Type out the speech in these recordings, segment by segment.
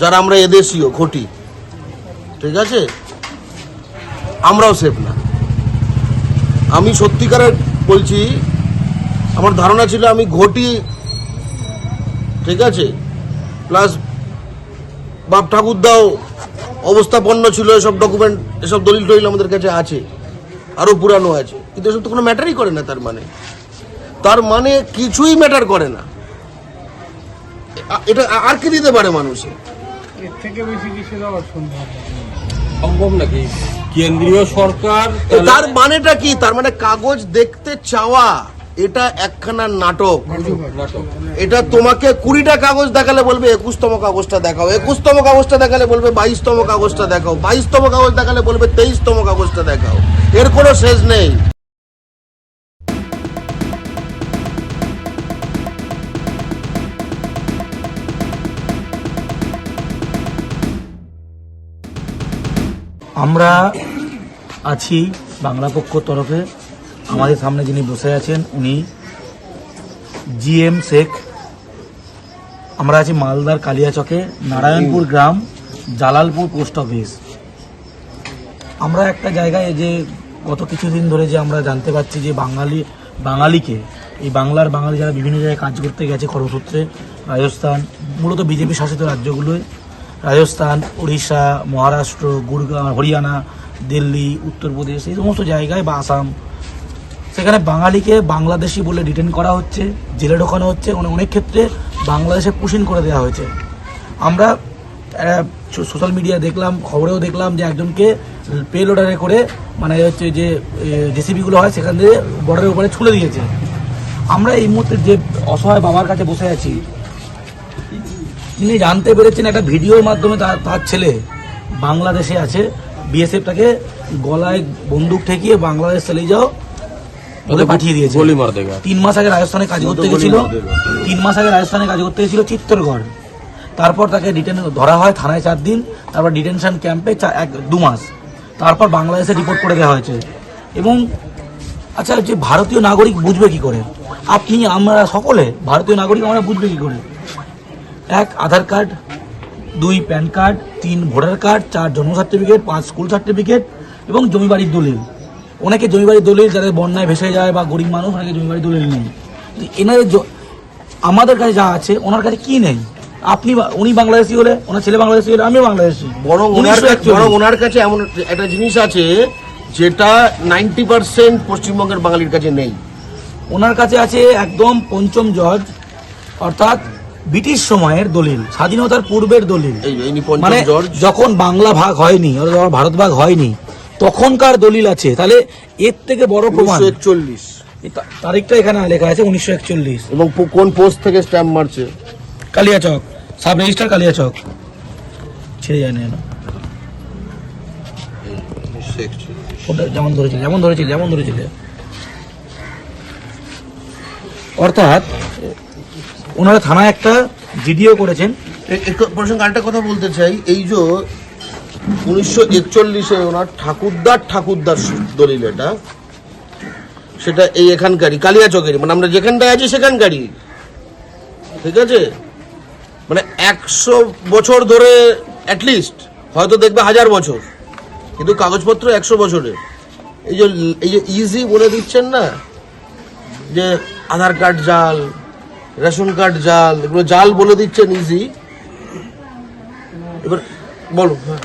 যারা আমরা এদেশীয় ঘটি ঠিক আছে? আমরাও সেফ না। আমি সত্যিকারের বলছি, আমার ধারণা ছিল আমি ঘটি, ঠিক আছে? প্লাস বাপ ঠাকুরদাও অবস্থাপন্ন ছিল, এসব ডকুমেন্ট এসব দলিল টলিল আমাদের কাছে আছে আরও পুরানো আছে। কিন্তু এসব তো কোনো ম্যাটারই করে না তার মানে। তার মানে কিছুই ম্যাটার করে না। এটা আর কি দিতে পারে মানুষে? এর থেকে বেশি কিছু দেওয়া সম্ভব সম্ভব নাকি? কেন্দ্রীয় সরকার তার মানেটা কি? তার মানে কাগজ দেখতে চাওয়া এটা একখানা নাটক। নাটক। এটা তোমাকে কুড়িটা কাগজ দেখালে বলবে একুশতম কাগজটা দেখাও। একুশতম কাগজটা দেখালে বলবে বাইশতম কাগজটা দেখাও। বাইশতম কাগজ দেখালে বলবে তেইশতম কাগজটা দেখাও। এর কোনো শেষ নেই। আমরা আছি বাংলা পক্ষ তরফে। আমাদের সামনে যিনি বসে আছেন উনি জিএম শেখ। আমরা আছি মালদার কালিয়াচকে নারায়ণপুর গ্রাম জালালপুর পোস্ট অফিস। আমরা একটা জায়গায় যে গত কিছুদিন ধরে যে আমরা জানতে পারছি যে বাঙালি বাঙালিকে এই বাংলার বাঙালি যারা বিভিন্ন জায়গায় কাজ করতে গেছে কর্মসূত্রে রাজস্থান মূলত বিজেপি শাসিত রাজ্যগুলোয় রাজস্থান উড়িষ্যা মহারাষ্ট্র গুরগাঁও হরিয়ানা দিল্লি উত্তরপ্রদেশ এই সমস্ত জায়গায় বা আসাম। সেখানে বাঙালিকে বাংলাদেশি বলে ডিটেন করা হচ্ছে, জেলে ঢোকানো হচ্ছে অনেক অনেক ক্ষেত্রে বাংলাদেশে পুশিন করে দেওয়া হয়েছে। আমরা সোশ্যাল মিডিয়া দেখলাম, খবরেও দেখলাম যে একজনকে পে লোডারে করে মানে হচ্ছে যে জেসিবিগুলো হয়, সেখান থেকে বর্ডারের উপরে ছুলে দিয়েছে। আমরা এই মুহূর্তে যে অসহায় বাবার কাছে বসে আছি তিনি জানতে পেরেছেন একটা ভিডিওর মাধ্যমে তার তার ছেলে বাংলাদেশে আছে। বিএসএফ তাকে গলায় বন্দুক ঠেকিয়ে বাংলাদেশ চলে যাও বলে পাঠিয়ে দিয়েছে। তিন মাস আগে রাজস্থানে কাজ করতে গেছিল। তিন মাস আগে রাজস্থানে কাজ করতে গেছিল চিত্তরগড়। তারপর তাকে ডিটেন ধরা হয় থানায় চার দিন তারপর ডিটেনশন ক্যাম্পে এক দু মাস। তারপর বাংলাদেশে রিপোর্ট করে দেওয়া হয়েছে। এবং আচ্ছা যে ভারতীয় নাগরিক বুঝবে কি করে? আপনি আমরা সকলে ভারতীয় নাগরিক আমরা বুঝবে কি করে? এক আধার কার্ড দুই প্যান কার্ড তিন ভোটার কার্ড চার জন্ম সার্টিফিকেট পাঁচ স্কুল সার্টিফিকেট এবং জমি বাড়ির দলিল। অনেকে জমি বাড়ির দলিল যাদের বন্যায় ভেসে যায় বা গরিব মানুষ অনেকে জমি বাড়ির দলিল নেই। এনাদের আমাদের কাছে যা আছে ওনার কাছে কি নেই? আপনি উনি বাংলাদেশি হলে ওনার ছেলে বাংলাদেশি হলে আমিও বাংলাদেশি। বরং ওনার কাছে 1941 বরং ওনার কাছে এমন একটা জিনিস আছে যেটা নাইনটি পার্সেন্ট পশ্চিমবঙ্গের বাঙালির কাছে নেই। ওনার কাছে আছে একদম পঞ্চম জজ অর্থাৎ ব্রিটিশ সময়ের দলিল স্বাধীনতার পূর্বের দলিল। মানে যখন বাংলা ভাগ হয়নি যখন ভারত ভাগ হয়নি তখনকার দলিল আছে। তাহলে এর থেকে বড় প্রমাণ। একচল্লিশ। তারিখটা এখানে লেখা আছে উনিশশো একচল্লিশ। এবং কোন পোস্ট থেকে স্ট্যাম্প মারছে? কালিয়াচক। Sub register Kaliachak. ছেড়ে যায় না ওটা যেমন ধরেছিল যেমন ধরেছিল যেমন ধরেছিল। অর্থাৎ, ওনারা থানায় একটা ভিডিও করেছেন। প্রসঙ্গে আরেকটা কথা বলতে চাই। এই যে উনিশশো একচল্লিশে ওনার ঠাকুরদার ঠাকুরদার দলিল এটা, সেটা এই এখানকারই কালিয়াচকেরই মানে আমরা যেখানটায় আছি সেখানকারই। ঠিক আছে? মানে একশো বছর ধরে অ্যাটলিস্ট হয়তো দেখবে হাজার বছর, কিন্তু কাগজপত্র একশো বছরের। এই যে এই যে ইজি বলে দিচ্ছেন না, যে আধার কার্ড জাল, রেশন কার্ড জাল, এগুলো জাল বলে দিচ্ছেন ইজি এবার বলো হ্যাঁ।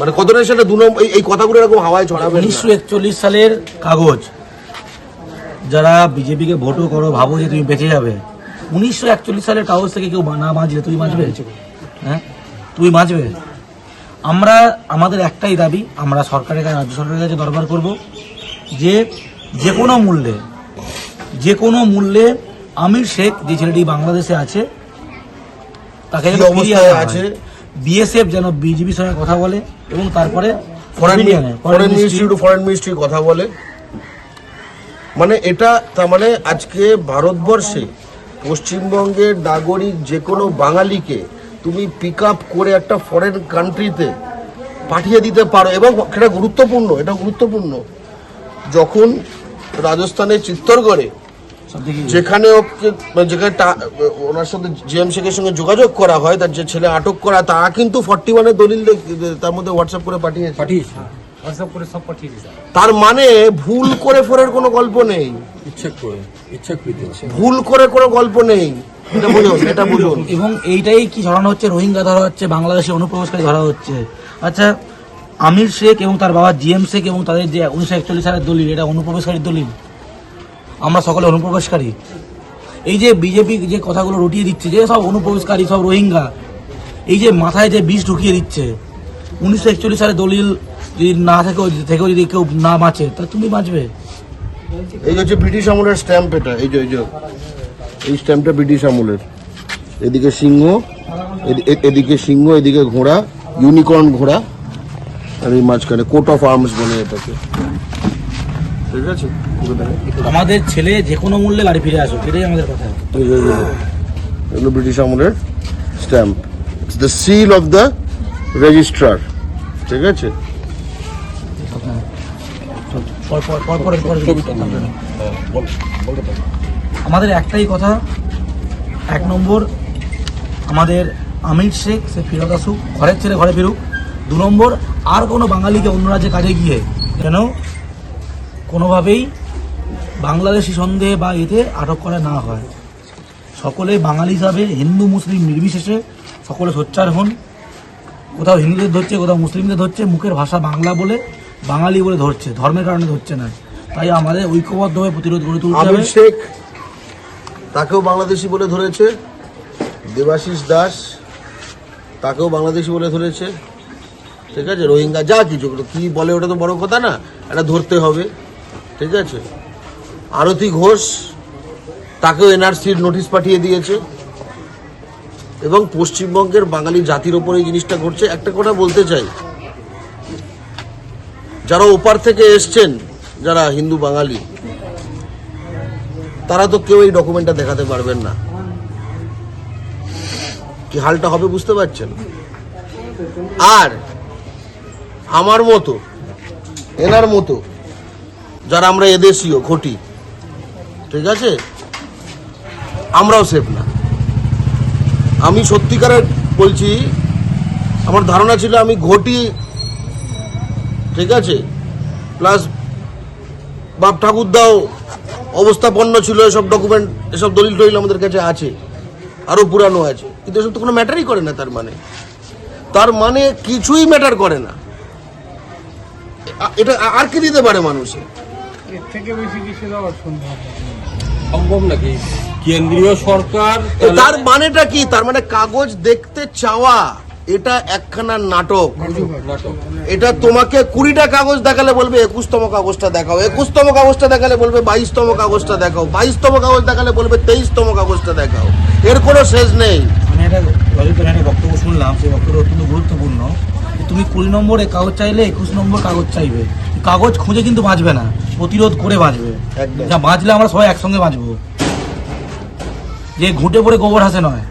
মানে কত সেটা দু নম্বর এই- কথাগুলো এরকম হাওয়ায় ছড়াবে উনিশশো একচল্লিশ সালের কাগজ। যারা বিজেপিকে ভোটও করো, ভাবো যে তুমি বেঁচে যাবে। উনিশশো একচল্লিশ সালের কাগজ থেকে কেউ না বাঁচলে তুই বাঁচবে? হ্যাঁ? তুই বাঁচবে? আমরা, আমাদের একটাই দাবি, আমরা সরকারের কাছে, রাজ্য সরকারের কাছে দরবার করব যে যে কোনো মূল্যে যে কোনো মূল্যে আমির শেখ যে ছেলেটি বাংলাদেশে আছে তাকে যেন অবস্থায় আছে? বিএসএফ যেন বিজেপির সঙ্গে কথা বলে এবং তারপরে foreign foreign ministry- ministry to foreign ministry কথা বলে। মানে এটা তার মানে আজকে ভারতবর্ষে পশ্চিমবঙ্গের নাগরিক যে কোনো বাঙালিকে তুমি পিক আপ করে একটা ফরেন কান্ট্রিতে পাঠিয়ে দিতে পারো এবং সেটা গুরুত্বপূর্ণ এটা গুরুত্বপূর্ণ। যখন রাজস্থানের চিত্তরগড়ে যেখানে ওকে মানে যেখানে ওনার সাথে জিএম শেখের সঙ্গে যোগাযোগ করা হয় তার যে ছেলে আটক করা তারা কিন্তু ফর্টি ওয়ানের দলিল তার মধ্যে হোয়াটসঅ্যাপ করে পাঠিয়েছে। পাঠিয়েছে। হোয়াটসঅ্যাপ করে সব পাঠিয়ে তার মানে ভুল করে ফোরের কোনো গল্প নেই। ইচ্ছা করে ইচ্ছাকৃত ভুল করে কোনো গল্প নেই। এটা বুঝুন এটা বুঝুন। এবং এইটাই কি ধরানো হচ্ছে? রোহিঙ্গা ধরা হচ্ছে বাংলাদেশে অনুপ্রবেশকারী ধরা হচ্ছে। আচ্ছা আমির শেখ এবং তার বাবা জিএম শেখ এবং তাদের যে উনিশশো একচল্লিশ সালের দলিল এটা অনুপ্রবেশকারীর দলিল? আমরা সকলে অনুপ্রবেশকারী। এই যে বিজেপি যে কথাগুলো রটিয়ে দিচ্ছে, যে সব অনুপ্রবেশকারী, সব রোহিঙ্গা, এই যে মাথায় যে বিষ ঢুকিয়ে দিচ্ছে, উনিশশো একচল্লিশ সালের দলিল যদি না থেকেও থেকেও যদি কেউ না বাঁচে তাহলে তুমি বাঁচবে? এই হচ্ছে ব্রিটিশ আমলের স্ট্যাম্প এটা, এই যে এই যে, এই স্ট্যাম্পটা ব্রিটিশ আমলের। এদিকে সিংহ এদি- এদিকে সিংহ, এদিকে ঘোড়া, ইউনিকর্ন ঘোড়া, আর এই মাঝখানে কোট অফ আর্মস বলে এটাকে। ঠিক আছে আমাদের ছেলে যে কোনো মূল্যে বাড়ি ফিরে আসুক এটাই আমাদের কথা। এগুলো ব্রিটিশ আমলের stamp the seal of the registrar ঠিক আছে? আমাদের একটাই কথা এক নম্বর আমাদের আমির শেখ সে ফেরত আসুক ঘরের ছেলে ঘরে ফিরুক। দু নম্বর আর কোনো বাঙালিকে অন্য রাজ্যে কাজে গিয়ে যেন কোনোভাবেই বাংলাদেশি সন্দেহে বা এতে আটক করা না হয়। সকলে বাঙালি হিসাবে হিন্দু মুসলিম নির্বিশেষে সকলে সোচ্চার হন। কোথাও হিন্দুদের ধরছে কোথাও মুসলিমদের ধরছে মুখের ভাষা বাংলা বলে বাঙালি বলে ধরছে ধর্মের কারণে ধরছে না। তাই আমাদের ঐক্যবদ্ধভাবে প্রতিরোধ গড়ে তুলতে হবে। শেখ তাকেও বাংলাদেশি বলে ধরেছে দেবাশিস দাস তাকেও বাংলাদেশি বলে ধরেছে। ঠিক আছে রোহিঙ্গা যা কিছু কি বলে ওটা তো বড় কথা না এটা ধরতে হবে। ঠিক আছে? আরতি ঘোষ তাকেও এনআরসির নোটিশ পাঠিয়ে দিয়েছে। এবং পশ্চিমবঙ্গের বাঙালি জাতির ওপর এই জিনিসটা ঘটছে। একটা কথা বলতে চাই। যারা ওপার থেকে এসছেন, যারা হিন্দু বাঙালি, তারা তো কেউ এই ডকুমেন্টটা দেখাতে পারবেন না। কি হালটা হবে বুঝতে পারছেন? আর আমার মতো, এনার মতো যারা আমরা এদেশীয় ঘটি ঠিক আছে? আমরাও সেফ না। আমি সত্যিকারের বলছি, আমার ধারণা ছিল আমি ঘটি, ঠিক আছে? প্লাস বাপ ঠাকুরদাও অবস্থাপন্ন ছিল, এসব ডকুমেন্ট এসব দলিল টলিল আমাদের কাছে আছে, আরও পুরানো আছে। কিন্তু এসব তো কোনো ম্যাটারই করে না তার মানে। তার মানে কিছুই ম্যাটার করে না। এটা আর কি দিতে পারে মানুষে? থেকে বেশি কিছু দেওয়ার সম্ভব না সম্ভব নাকি? কেন্দ্রীয় সরকার তার মানেটা কি? তার মানে কাগজ দেখতে চাওয়া এটা একখানা নাটক। নাটক এটা তোমাকে কুড়িটা কাগজ দেখালে বলবে একুশতম কাগজটা দেখাও। একুশতম কাগজটা দেখালে বলবে বাইশতম কাগজটা দেখাও। বাইশতম কাগজ দেখালে বলবে তেইশতম কাগজটা দেখাও। এর কোনো শেষ নেই। একটা বক্তব্য শুনলাম সেই বক্তব্য অত্যন্ত গুরুত্বপূর্ণ। তুমি কুড়ি নম্বরে কাগজ চাইলে একুশ নম্বর কাগজ চাইবে। কাগজ খুঁজে কিন্তু বাঁচবে না। প্রতিরোধ করে বাঁচবে। যা বাঁচলে আমরা সবাই একসঙ্গে বাঁচবো। যে ঘুঁটে পড়ে গোবর হাসে নয়।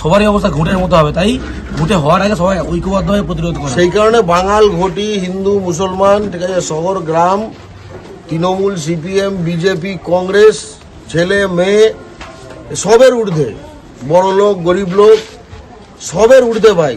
সবারই অবস্থা ঘুঁটের মতো হবে। তাই ঘুঁটে হওয়ার আগে সবাই ঐক্যবদ্ধভাবে প্রতিরোধ করে। সেই কারণে বাঙাল ঘটি হিন্দু মুসলমান ঠিক আছে শহর গ্রাম তৃণমূল সিপিএম বিজেপি কংগ্রেস ছেলে মেয়ে সবের ঊর্ধ্বে বড় লোক গরিব লোক সবের ঊর্ধ্বে ভাই।